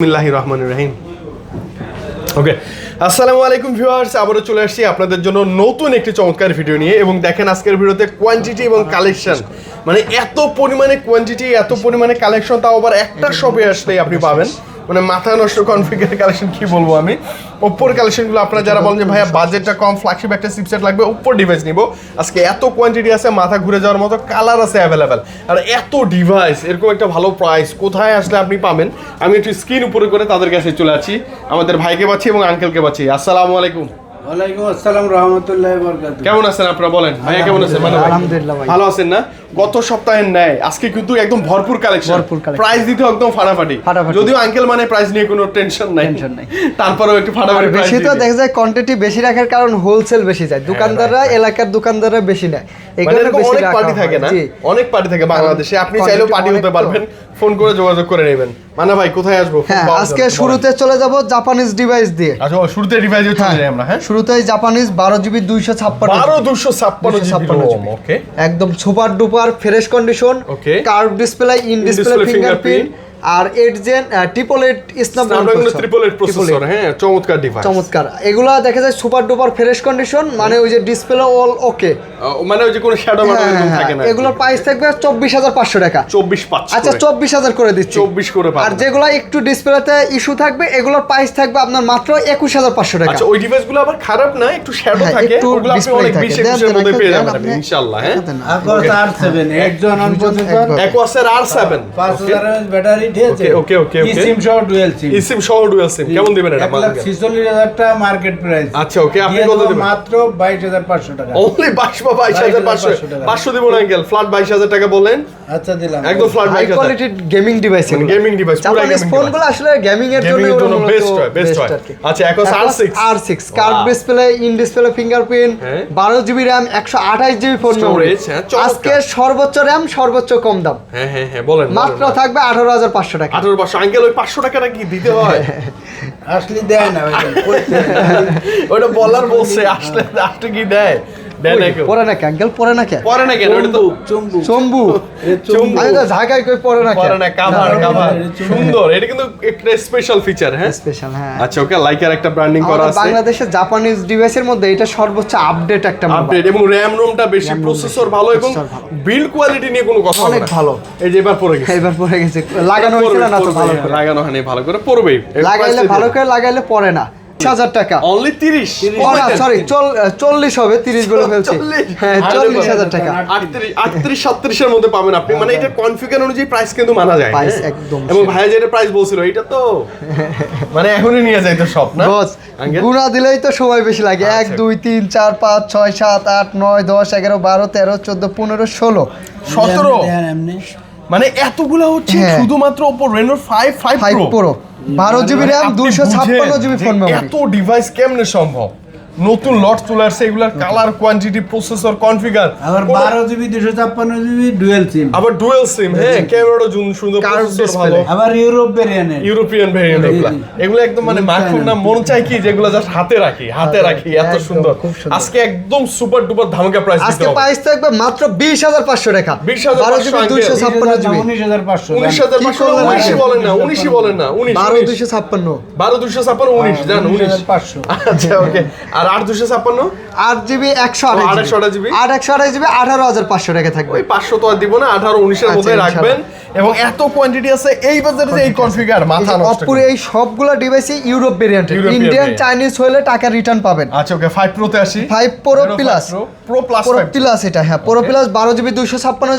রহমানির রহিম। ওকে আসসালামু আলাইকুম ভিউয়ার্স, আবারও চলে আসছি আপনাদের জন্য নতুন একটি চমৎকার ভিডিও নিয়ে। এবং দেখেন আজকের ভিডিওতে কোয়ান্টিটি এবং কালেকশন মানে এত পরিমাণে কোয়ান্টিটি এত পরিমাণে কালেকশন তাও আবার একটা শপে আসলেই আপনি পাবেন। মানে মাথা নষ্ট কনফিগার কালেকশন কি বলব আমি? ওপ্পোর কালেকশনগুলো আপনারা যারা বলেন যে ভাইয়া বাজেটটা কম ফ্ল্যাগশিপ একটা চিপসেট লাগবে ওপ্পোর ডিভাইস নিব। আজকে এত কোয়ান্টিটি আছে মাথা ঘুরে যাওয়ার মতো কালার আছে অ্যাভেলেবেল আর এত ডিভাইস এরকম একটা ভালো প্রাইস কোথায় আসলে আপনি পাবেন? আমি একটু স্ক্রিন উপরে করে তাদের কাছে চলে আছি আমাদের ভাইকে পাচ্ছি এবং আঙ্কেলকে পাচ্ছি। আসসালামু আলাইকুম। ওয়ালাইকুম আসসালাম রহমতুল্লাহ কেমন আছেন আপনারা বলেন? ভাইয়া কেমন আছেন। ভালো আছেন না? গত সপ্তাহের ন্যায়। আজকে কিন্তু একদম ভরপুর কালেকশন ভরপুর প্রাইস দিতে একদম ফাটাফাটি। যদিও আঙ্কেল মানে প্রাইস নিয়ে কোনো টেনশন নাই। Tension নাই। তারপরেও একটু ফাটাফাটি বেশি তো দেখা যায় কোয়ান্টিটি বেশি রাখার কারণ হোলসেল বেশি যায়। দোকানদাররা এলাকার দোকানদাররা বেশি নেয়। মানে অনেক পার্টি থাকে না? অনেক পার্টি থাকে বাংলাদেশে। আপনি চাইলেও পার্টি হতে পারবেন। ফোন করে যোগাযোগ করে নেবেন। মানা ভাই কোথায় আসব? হ্যাঁ আজকে শুরুতে চলে যাব জাপানিজ ডিভাইস দিয়ে। আচ্ছা শুরুতে রিভাইজ চলে যাই আমরা হ্যাঁ? শুরুতেই জাপানিজ বারো জিবি দুইশো ছাপ্পান্ন বারো দুশো ছাপ্পান্ন জিবি ওকে একদম super duper fresh condition. Curve display in display fingerprint R eight gen triple eight Snapdragon triple eight processor হ্যাঁ চমৎকার ডিভাইস চমৎকার। এগুলা দেখা যায় সুপার ডুপার ফ্রেশ কন্ডিশন মানে ওই যে ডিসপ্লে অল ওকে মানে ওই যে কোনো শ্যাডো ম্যাডো থাকে না এগুলোর প্রাইস থাকবে চব্বিশ হাজার পাঁচশো টাকা। চব্বিশ আচ্ছা চব্বিশ হাজার করে দিচ্ছি। চব্বিশ করে আর যেগুলো একটু ডিসপ্লেতে ইস্যু থাকবে এগুলোর প্রাইস থাকবে আপনার মাত্র একুশ হাজার পাঁচশো টাকা। আচ্ছা ওই ডিভাইসগুলো আবার খারাপ না একটু শ্যাডো হ্যাঁ, থাকে ওগুলো আপনি অনেক। বিশ একুশের মধ্যে পেয়ে যাবেন আপনি। ইনশাআল্লাহ হ্যাঁ। দেন। আর সেভেন একজন পর্যন্ত আর সেভেন পাঁচ হাজার ব্যাটারি ঠিয়েছে Okay, okay, okay, okay. SIM সহ ডুয়েল সিম ইসিম সহ ডুয়াল সিম কেমন দিবেন এটা এক লাখ টাকা মার্কেট প্রাইস আচ্ছা ওকে আপনি কত দিবেন? মাত্র বাইশ হাজার পাঁচশো টাকা। অনলি বাইশ বা বাইশ হাজার পাঁচশো 22,500 টাকা। পাঁচশো দিব না আঙ্কেল। ফ্ল্যাট বাইশ হাজার টাকা বলেন আচ্ছা দিলাম। একদম ফ্ল্যাট হাই বাইশ হাজার। কোয়ালিটির গেমিং ডিভাইস gaming device, পুরা জাপানিজ gaming ফোনগুলো আসলে গেমিং এর জন্য গেমিং এর জন্য ওগুলো বেস্ট হয় বেস্ট হয় আর আচ্ছা এখন আর six R six curve display in display fingerprint হ্যাঁ। বারো জিবি র্যাম একশো আঠাশ জিবি ফোন আজকে সর্বোচ্চ র্যাম সর্বোচ্চ কম দাম। হ্যাঁ হ্যাঁ হ্যাঁ বলেন মাত্র থাকবে আঠারো হাজার পাঁচশো টাকা আঠারো পাঁচশো আঙ্কেল ওই পাঁচশো টাকাটা কি দিতে হয় আসলে দেয় না ওইটা। ওটা বলার বলছে আসলে আসলে কি দেয় না পরে না ক্যাঙ্কেল পরে না কে পরে না কেন ওটা তো চুম্বু চম্বু এ আমি তো ঢাকায় কই পরে না পরে না কাভার। কাভার সুন্দর। এটা কিন্তু একটা স্পেশাল ফিচার হ্যাঁ? স্পেশাল হ্যাঁ। আচ্ছা ওকে লাইকার একটা ব্র্যান্ডিং করা আছে। বাংলাদেশের জাপানিজ ডিভাইসের মধ্যে এটা সর্বোচ্চ আপডেট একটা আপডেট এবং র্যাম রোমটা বেশি প্রসেসর ভালো এবং বিল্ড কোয়ালিটি নিয়ে কোনো কথা অনেক ভালো। এই যে এবার পড়ে গেছে। এবার পরে গেছে। লাগানো হয়েছিল না তো ভালো লাগানো হয়নি ভালো করে পড়বেই। লাগাইলে ভালো করে লাগাইলে পরে না। হাজার টাকা। অনলি 30 ও না সরি চল্লিশ হবে তিরিশ বলে ফেলছি। হ্যাঁ চল্লিশ হাজার টাকা। 38 38 37 এর মধ্যে পাবেন আপনি। মানে এটা কনফিগার অনুযায়ী প্রাইস কিন্তু মানা যায়। হ্যাঁ? একদম এবং ভাইয়া যেটা প্রাইস বলছিল এটা তো মানে এখনই নিয়ে যাইতো সব না? বস গুণা দিলেই তো সময় বেশি লাগে। এক আচ্ছা। দুই তিন চার পাঁচ ছয় সাত আট নয় দশ এগারো বারো তেরো চোদ্দ পনেরো ষোলো। 17 দেন এমনি। মানে এতগুলা হচ্ছে হ্যাঁ। শুধুমাত্র Oppo Reno 5 5 ফাইভ Pro বারো জিবি আপনি দুইশো ছাপ্পান্ন জিবি ফোন মেমোরি এত ডিভাইস কেমনে সম্ভব? নতুন লট চলে আসছে এগুলার কালার কোয়ান্টিটি প্রসেসর কনফিগার আবার বারো জিবি দুশো ছাপ্পান্ন জিবি ডুয়েল সিম আবার ডুয়েল সিম হ্যাঁ ক্যামেরাটা সুন্দর প্রসেসর ভালো। আবার ইউরোপ ভেরিয়ানের ইউরোপিয়ান ভেরিয়েন্ট এগুলা এগুলো একদম মানে মাখন না মন চাই কি যেগুলো জাস্ট হাতে রাখি হাতে রাখি এত সুন্দর। আজকে একদম সুপার ডুপার ধামাকা প্রাইস আজকে প্রাইস থাকবে মাত্র বিশ হাজার পাঁচশো টাকা। 20,500 বারো জিবি আঙ্কেল। দুইশো ছাপ্পান্ন জিবি। উনিশ হাজার পাঁচশো উনিশ হাজার কি পাঁচশো করলেন উনিশই আগে? বলেন না উনিশই বলেন না উনিশ বারো উনিশ। দুইশো ছাপ্পান্ন। বারো দুশো ছাপ্পান্ন উনিশ জান উনিশ। পাঁচশো আচ্ছা ওকে। আর আট দুশো ছাপ্পান্ন? আট জিবি একশো আঠাশ জিবি। আট একশো আঠাশ জিবি? আঠারো হাজার পাঁচশো টাকা থাকবে। ওই পাঁচশো তো আর দিব না আঠারো উনিশের আচ্ছা, মধ্যে রাখবেন। এবং এত কোয়ান্টিটি আছে এই বাজারে যে এই কনফিগার মাথা নষ্ট অপুর এই সবগুলো ডিভাইসই ইউরোপ ভেরিয়েন্ট ইন্ডিয়ান চাইনিজ হলে টাকা রিটার্ন পাবেন। আচ্ছা ওকে ফাইভ প্রোতে আসি। Five pro plus pro plus pro plus এটা হ্যাঁ pro plus GB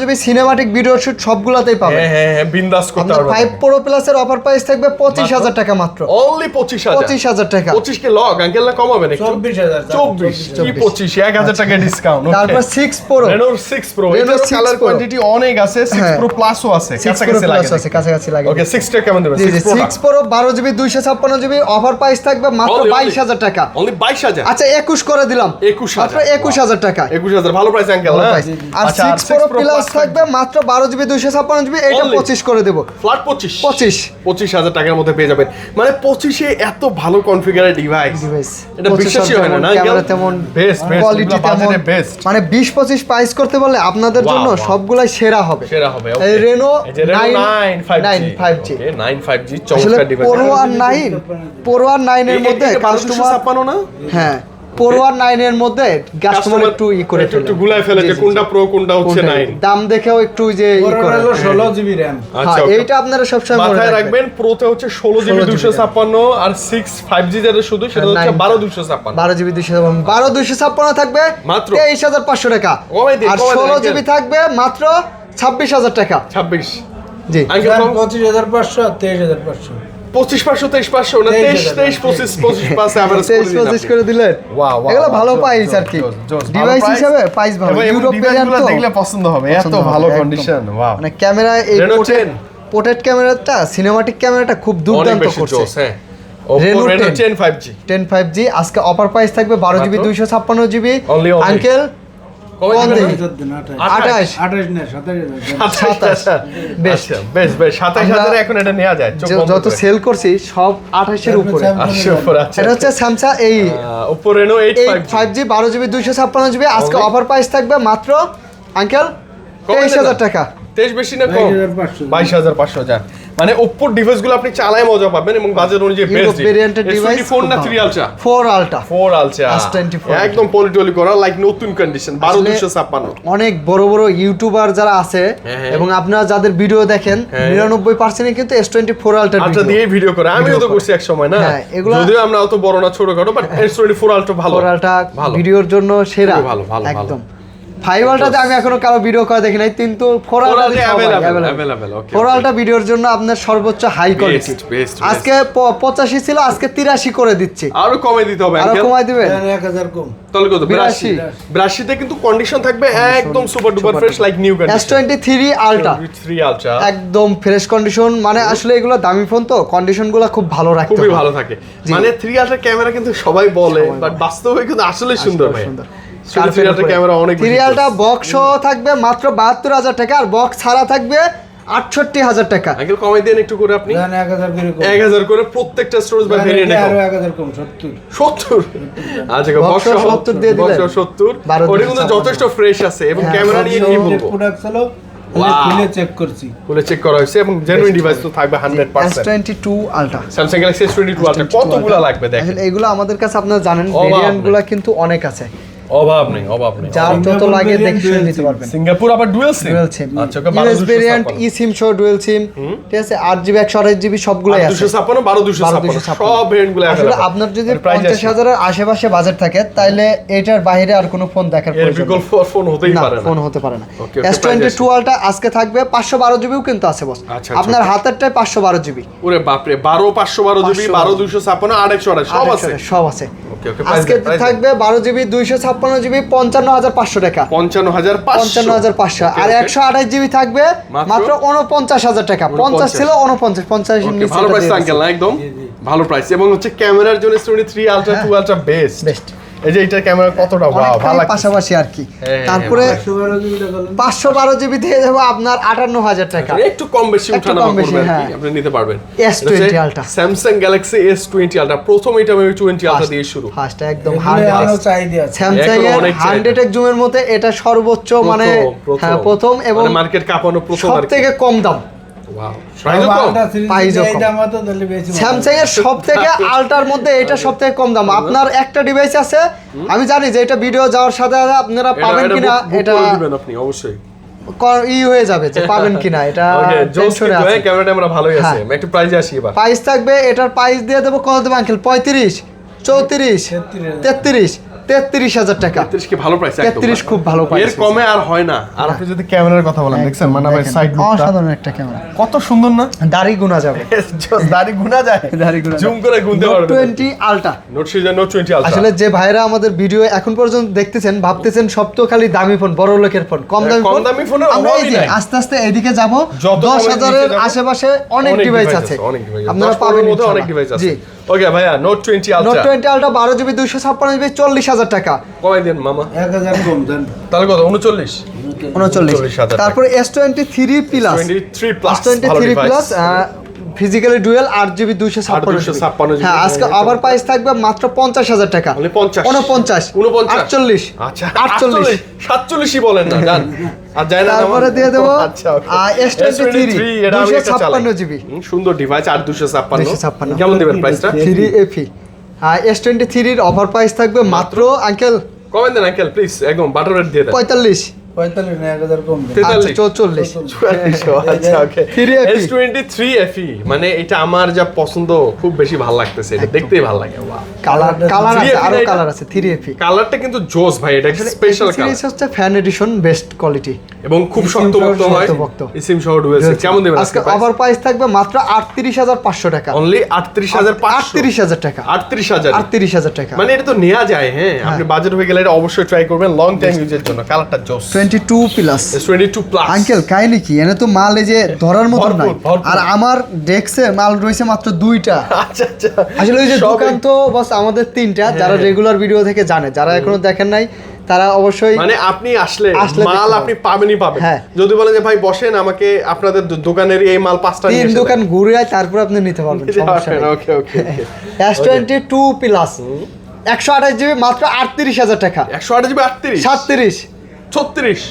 GB cinematic video shoot সবগুলোতেই পাবেন। হ্যাঁ হ্যাঁ হ্যাঁ বিন্দাস করতে পারবেন। ফাইভ প্রো প্লাসের অফার প্রাইস থাকবে পঁচিশ মাত্র? হাজার টাকা মাত্র। অনলি পঁচিশ হাজার। পঁচিশ হাজার টাকা। পঁচিশ কে লগ আঙ্কেল না কমাবেন একটু? চব্বিশ চব্বিশ কি পঁচিশ? এক হাজার টাকা ডিসকাউন্ট তারপর সিক্স প্রো রেনোর সিক্স প্রো Reno রেনোর 6 কালার কোয়ান্টিটি অনেক আছে সিক্স। প্রো প্লাসও আছে কাছাকাছি লাগে আছে কাছাকাছি লাগে। ওকে সিক্স টা কেমন দেবেন জি জি সিক্স প্রো বারো জিবি দুইশো ছাপ্পান্ন জিবি অফার প্রাইস থাকবে মাত্র Only, only। বাইশ হাজার টাকা। অনলি বাইশ হাজার? আচ্ছা একুশ করে দিলাম। 21,000 মাত্র একুশ হাজার টাকা একুশ হাজার ভালো প্রাইস আঙ্কেল ভালো price। আর সিক্স প্রো প্লাস থাকবে মাত্র বারো জিবি দুইশো ছাপ্পান্ন জিবি এটা পঁচিশ করে দেবো। ফ্ল্যাট পঁচিশ। পঁচিশ। পঁচিশ হাজার টাকার মধ্যে পেয়ে যাবেন। মানে পঁচিশে এত ভালো কনফিগারের ডিভাইস ডিভাইস এটা বিশ্বাসই হয় না না ক্যামেরা তেমন বেস্ট বেস্ট কোয়ালিটি তেমন মানে বিশ পঁচিশ প্রাইস করতে পারলে আপনাদের জন্য সবগুলাই সেরা হবে। সেরা হবে এই রেনো 9 5G 9 5G 9 5G আসলে চমৎকার ডিভাইস নাইন পড়ুয়ার নাইনের মধ্যে কাস্টমার পানো না? হ্যাঁ। পড়ুয়ার নাইনের মধ্যে কাস্টমার একটু ই করে একটু একটু গুলাই ফেলে যে কোনটা প্রো কোনটা হচ্ছে 9 দাম দেখেও একটু যে ই করে। হলো ষোলো জিবি র্যাম আচ্ছা হ্যাঁ এইটা আপনারা সবসময় মনে মাথায় রাখবেন। প্রোতে হচ্ছে ষোলো জিবি 16 দুশো ছাপ্পান্ন আর সিক্স ফাইভ জি যেটা শুধু সেটা হচ্ছে 9 বারো দুশো ছাপ্পান্ন। বারো জিবি দুইশো বারো দুইশো ছাপ্পান্ন থাকবে মাত্র। তেইশ হাজার পাঁচশো টাকা। আর কমাই দিন, ষোলো আঙ্কেল। জিবি থাকবে মাত্র ছাব্বিশ হাজার টাকা। ছাব্বিশ। জি। আঙ্কেল কম পঁচিশ হাজার পাঁচশো আর তেইশ হাজার পাঁচশো পঁচিশ তেইশ পাঁচশো না তেইশ তেইশ পঁচিশ পঁচিশ পাঁচ তেইশ পঁচিশ করে দিলেন? Wow, wow, এগুলো ভালো পাইস আর কি? জোস, জোস, ভালো ডিভাইস হিসাবে পাইস ভালো। এবং ইউরোপ দেখলে পছন্দ হবে এত ভালো কন্ডিশন ওয়াও মানে ক্যামেরা এই পোর্ট্রেট ক্যামেরাটা সিনেমাটিক ক্যামেরাটা খুব দুর্দান্ত করছে। হ্যাঁ। Oppo Reno Reno 10 10 5G ten five G আজকে অফার প্রাইস থাকবে বারো জিবি মাত্র? দুইশো ছাপ্পান্ন জিবি Only, only। আঙ্কেল যত সেল করছি সব আঠাশের উপরে। আটশো উপর আচ্ছা এটা হচ্ছে স্যামসাং এই আহ, Oppo Reno 8 এই 5G ফাইভ জি বারো জিবি দুইশো ছাপ্পান্ন জিবি আজকে অফার প্রাইস থাকবে মাত্র আঙ্কেল তেইশ হাজার টাকা। তেইশ বেশি না কম? বাইশ হাজার পাঁচশো। যা মানে ওপ্পোর ডিভাইসগুলো আপনি চালায় মজা পাবেন এবং বাজার অনুযায়ী ইউরোপ বেস্ট ভেরিয়েন্টের ডিভাইস ফোর না three ultra four ultra four ultra S24 একদম পলিটলি করা লাইক নতুন কন্ডিশন বারো আসলে- দুশো ছাপ্পান্ন। অনেক বড় বড় ইউটিউবার যারা আছে হ্যাঁ, হ্যাঁ। এবং আপনারা যাদের ভিডিও দেখেন হ্যাঁ। নিরানব্বই পার্সেন্টই কিন্তু এস টোয়েন্টি ফোর আলটার আলট্রা দিয়ে ভিডিও করে। আমিও তো করছি এক সময় না? হ্যাঁ, যদিও আমরা অত বড় না ছোট ছোটখাটো but S twenty four ultra ভালো। ফোর আলটা ভিডিওর জন্য সেরা। ভালো, ভালো। একদম। ফাইভ আলটাতে আমি এখনও কারও ভিডিও করা দেখি নাই কিন্তু four Four ultra Alta available, available, okay, four okay. Ultra ভিডিওর জন্য আপনার সর্বোচ্চ হাই কোয়ালিটি. আজকে পঁচাশি ছিল আজকে তিরাশি করে দিচ্ছি। আরও কমে দিতে হবে আরও কমাই দিবেন? এক হাজার কম। তাহলে কত? বিরাশি। বিরাশি। বিরাশিতে কিন্তু কন্ডিশন থাকবে একদম super duper fresh like new S condition twenty three ultra three ultra একদম ফ্রেশ কন্ডিশন মানে আসলে এগুলো দামি ফোন তো কন্ডিশনগুলো খুব ভালো রাখতে খুবই ভালো থাকে। মানে থ্রি আলট্রা ক্যামেরা কিন্তু সবাই বলে বাট বাস্তবে কিন্তু আসলে সুন্দর ভাই সিরিয়ালটা বক্স সহ থাকবে মাত্র বাহাত্তর হাজার টাকা আর বক্স ছাড়া থাকবে আটষট্টি হাজার টাকা। আঙ্কেল কমাই দেন একটু করে আপনি। এক হাজার করে প্রত্যেকটা স্টোরেজ বা ভেরিয়েন্টে আরও এক হাজার কম সত্তর। সত্তর? আচ্ছা বক্স সহ 70 দিয়ে দিলেন। সত্তর। ওটা কিন্তু যথেষ্ট ফ্রেশ আছে। এবং ক্যামেরা নিয়ে কি বলব প্রোডাক্ট খুলে চেক করছি। চেক করা হয়েছে এবং জেনুইন ডিভাইস তো থাকবে কতগুলো লাগবে দেখেন? এগুলো আমাদের কাছে আপনারা জানেন। কিন্তু অনেক আছে। অভাব নেই অভাব নেই। যার যত লাগে দেখে শুনে নিতে পারবেন। সিঙ্গাপুর আবার ডুয়েল সিম ডুয়েল সিম আচ্ছা ওকে ইউএস ভেরিয়েন্ট ই সিম সহ ডুয়েল সিম ঠিক আছে আট জিবি একশো আঠাশ জিবি সবগুলোই আছে দুশো ছাপ্পান্ন বারো দুশো বারো ছাপ্পান্ন। দুশো ছাপ্পান্ন। সব ভেরিয়েন্টগুলো আসলে আপনার যদি পঞ্চাশ হাজারের আশেপাশে বাজেট থাকে তাইলে এটার বাইরে আর কোনো ফোন দেখার প্রয়োজন নেই। বিকল্প ফোন হতেই পারে না। ফোন হতে পারে না। Okay, okay, S twenty price two ultra আজকে থাকবে পাঁচশো বারো জিবিও কিন্তু আছে বস আচ্ছা, আপনার আচ্ছা। হাতেরটাই পাঁচশো বারো জিবি ওরে বাপরে বারো পাঁচশো বারো জিবি 512 বারো। দুশো ছাপ্পান্ন আট একশো সব আছে। সব আছে। ওকে ওকে আজকে থাকবে বারো জিবি দুইশো ছাপ্পান্ন জিবি পঞ্চান্ন হাজার পাঁচশো টাকা। পঞ্চান্ন হাজার পঞ্চান্ন হাজার পাঁচশো। আর একশো আঠাশ জিবি থাকবে মাত্র? উনপঞ্চাশ হাজার টাকা। পঞ্চাশ ছিল উনপঞ্চাশ পঞ্চাশ ভালো প্রাইস আঙ্কেল একদম? ভালো প্রাইস এবং হচ্ছে ক্যামেরার জন্য Sony three ultra two ultra best best এই যে এটার ক্যামেরা কতটা? ওয়াও ভালো পাশাপাশি আর কি। হ্যাঁ, তারপরে একশো বারো জিবি পাঁচশো বারো জিবি দিয়ে যাব আপনার আটান্ন হাজার টাকা। একটু কম বেশি কি হ্যাঁ। আপনি নিতে পারবেন। S20 Ultra। Samsung Galaxy S twenty ultra প্রথম এটা আমি টোয়েন্টি আলট্রা দিয়ে শুরু। ফার্স্ট একদম এর অনেক চাহিদা। হান্ড্রেড এক জুমের মধ্যে এটা সর্বোচ্চ মানে প্রথম, হ্যাঁ প্রথম। এবং মার্কেট কাঁপানো প্রথম সব থেকে কম দাম। স্যামসাং এর সব থেকে আলটার মধ্যে এটা সব থেকে কম দাম। আপনার একটা ডিভাইস আছে আমি জানি যে এটা ভিডিও যাওয়ার সাথে সাথে আপনারা পাবেন কিনা এটা আপনি অবশ্যই। ই হয়ে যাবে যে পাবেন কিনা এটা টেনশনে আছে। ক্যামেরাটা আমরা ভালোই আছে। হ্যাঁ। একটু প্রাইজে আসি এবার। প্রাইস থাকবে এটার প্রাইস দিয়ে দেবো কত দেবো আঙ্কেল পঁয়ত্রিশ চৌত্রিশ 33,000 তেত্রিশ তেত্রিশ হাজার টাকা। 33 কি ভালো প্রাইস 33 খুব ভালো price এর কমে আর হয় না। আর আপনি যদি ক্যামেরার কথা বলেন দেখছেন মানে ভাই সাইড অসাধারণ একটা ক্যামেরা কত সুন্দর না? দাড়ি গুনা যাবে। দাড়ি গুনা যায়। দাড়ি গুনা জুম করে গুনতে পারবেন টোয়েন্টি আলটা নোট সিজন নোট 20 আলট্রা আসলে যে ভাইরা আমাদের ভিডিও এখন পর্যন্ত দেখতেছেন ভাবতেছেন সব তো খালি দামি ফোন বড় লোকের ফোন কম দামি কম ফোন দামি ফোন আমরা এই যে আস্তে আস্তে এদিকে যাব যত দশ হাজারের আশেপাশে অনেক ডিভাইস আছে। আপনারা পাবেন অনেক ডিভাইস আছে। ওকে ভাইয়া নোট 20 নোট আলট্রা টোয়েন্টি আলটা বারো জিবি দুইশো ছাপ্পান্ন জিবি চল্লিশ হাজার টাকা। কমাই দেন মামা। এক হাজার কম দেন। তাহলে কত? 39 উনচল্লিশ। 40,000 তারপরে S twenty three plus 23 plus S twenty three plus physically dual আট জিবি দুইশো ছাপ্পান্ন 256 হ্যাঁ আজকে আবার প্রাইস থাকবে মাত্র পঞ্চাশ হাজার টাকা। Only 50 উনপঞ্চাশ উনপঞ্চাশ আটচল্লিশ। আচ্ছা আটচল্লিশ। সাতচল্লিশই বলেন না জান আর যায় না তারপরে দিয়ে দেবো, আচ্ছা আহ, S23 এটা আমি একটা চালাই। 256 GB হুম, সুন্দর ডিভাইস আর দুশো ছাপ্পান্ন। দুশো ছাপ্পান্ন। কেমন দিবেন প্রাইসটা থ্রি এফি এস টোয়েন্টি থ্রির অফার প্রাইস থাকবে মাত্র আঙ্কেল কমেন দেন আঙ্কেল প্লিজ একদম বাটার রেট দিয়ে দেন। পঁয়তাল্লিশ। পঁয়তাল্লিশ না এক হাজার কম আচ্ছা চৌচল্লিশ। আচ্ছা ওকে এস টোয়েন্টি থ্রি এফি মানে এটা আমার যা পছন্দ খুব বেশি ভালো লাগতেছে এটা দেখতেই ভালো লাগে কালার কালার আছে আরও কালার আছে থ্রি এফি কালারটা কিন্তু জোস ভাই এটা স্পেশাল কালার হচ্ছে ফ্যান এডিশন বেস্ট কোয়ালিটি এবং খুব শক্তপোক্ত হয়। শক্তপোক্ত। সিম সহ ডুয়েছে কেমন দেবেন আজকে অফার প্রাইস থাকবে মাত্র আটত্রিশ হাজার পাঁচশো টাকা। অনলি আটত্রিশ হাজার আটত্রিশ হাজার টাকা। আটত্রিশ হাজার? আটত্রিশ হাজার টাকা। মানে এটা তো নেওয়া যায় হ্যাঁ। আপনি বাজেট হয়ে গেলে এটা অবশ্যই ট্রাই করবেন। লং টাইম ইউজের জন্য। কালারটা জোস। Twenty two plus twenty two plus uncle কাহিনী কি? এনে তো মাল এই যে ধরার মতো নাই। আর আমার ডেস্কে মাল রয়েছে মাত্র দুইটা। আচ্ছা আচ্ছা। আসলে ওই যে দোকান তো বস আমাদের তিনটা। যারা হ্যাঁ। রেগুলার ভিডিও থেকে জানে যারা এখনও দেখেন নাই তারা অবশ্যই মানে আপনি আসলে মাল। আপনি পাবেনই পাবেন। হ্যাঁ। যদি বলেন যে ভাই বসেন আমাকে আপনাদের দোকানের এই মাল পাঁচটা তিন দোকান ঘুরে আয় তারপর আপনি নিতে পারবেন okay okay S twenty two plus একশো আঠাশ জিবি মাত্র আটত্রিশ হাজার টাকা। একশো আট জিবি আটত্রিশ? সাতত্রিশ। ছত্রিশ?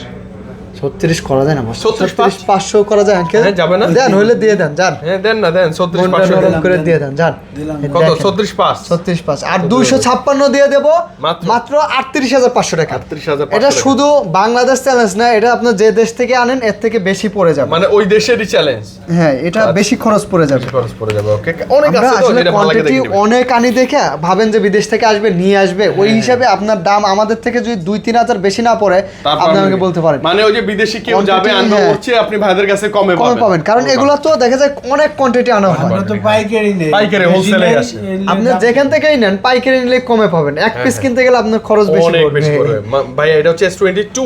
ছত্রিশ করা যায় না ছত্রিশ পাঁচশো করা যায় আঙ্কেল। হ্যাঁ, যাবে না? দেন হইলে দিয়ে দেন যান। হ্যাঁ দেন না দেন ছত্রিশ পাঁচশো। করে দিয়ে দেন যান। কত? ছত্রিশ পাঁচ? ছত্রিশ পাঁচ। আর দুইশো ছাপ্পান্ন দিয়ে দেবো। মাত্র? মাত্র আটত্রিশ হাজার পাঁচশো টাকা। 38,500 এটা শুধু বাংলাদেশ চ্যালেঞ্জ না এটা আপনার যে দেশ থেকে আনেন এর থেকে বেশি পড়ে যাবে। মানে ওই দেশেরই চ্যালেঞ্জ হ্যাঁ এটা বেশি খরচ পড়ে যাবে। খরচ পড়ে যাবে ওকে অনেক আছে আসলে কোয়ান্টিটি অনেক আনি দেখে ভাবেন যে বিদেশ থেকে আসবে নিয়ে আসবে। ওই হিসাবে আপনার দাম আমাদের থেকে যদি দুই তিন হাজার বেশি না পড়ে আপনি আমাকে বলতে পারেন। মানে ওই যে বিদেশি কেউ যাবে আনবে হ্যাঁ। হচ্ছে আপনি ভাইদের কাছে কমে কমে পাবেন। কারণ এগুলো তো দেখা যায় অনেক কোয়ান্টিটি আনা হয়। আমরা তো পাইকারি নেই। পাইকারি, নেই, আসে। আপনি যেখান থেকেই নেন পাইকারি নিলে কমে পাবেন। এক পিস কিনতে গেলে আপনার খরচ বেশি হ্যাঁ, পড়বে ভাই এটা হচ্ছে S22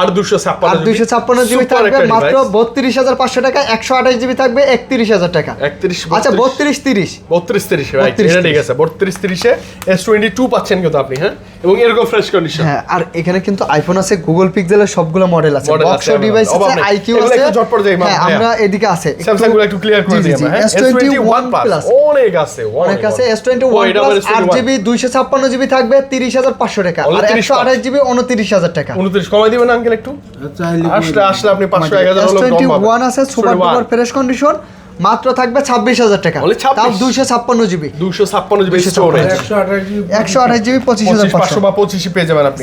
আর 256 আর দুইশো ছাপ্পান্ন জিবি থাকবে মাত্র device। বত্রিশ হাজার পাঁচশো টাকা একশো আঠাশ জিবি থাকবে একত্রিশ হাজার টাকা। 31 আচ্ছা বত্রিশ। তিরিশ। 32 30 রাইট এটা ঠিক আছে। 32 30 এ S22 পাচ্ছেন কিন্তু আপনি হ্যাঁ? এবং এরকম ফ্রেশ কন্ডিশন হ্যাঁ আর এখানে কিন্তু আইফোন আছে গুগল পিক্সেলের সবগুলো মডেল আছে। বক্স ডিভাইস আছে আইকিউ আছে একটু ঝটপট যাই, হ্যাঁ আমরা এদিকে আছে। স্যামসাংগুলো একটু ক্লিয়ার করে দিই আমরা হ্যাঁ। S21 S21 plus। অনেক আছে অনেক আছে এস টোয়েন্টি ওয়ান আট জিবি দুইশো থাকবে তিরিশ হাজার পাঁচশো টাকা। Only আর 30 একশো আঠাশ উনত্রিশ হাজার টাকা। 29 কমাই দিবেন আঙ্কেল একটু? আচ্ছা, আসলে আসলে আপনি 500 1000 হলো কম পাবেন ওয়ান আছে সুপার 21 ডুপার ফ্রেশ কন্ডিশন মাত্র থাকবে ছাব্বিশ হাজার টাকা। তাও দুইশো ছাপ্পান্ন জিবি। 256 জিবি স্টোরেজ একশো আঠাশ জিবি একশো আঠাশ জিবি পঁচিশ হাজার পাঁচশো। বা 25 পেয়ে যাবেন আপনি।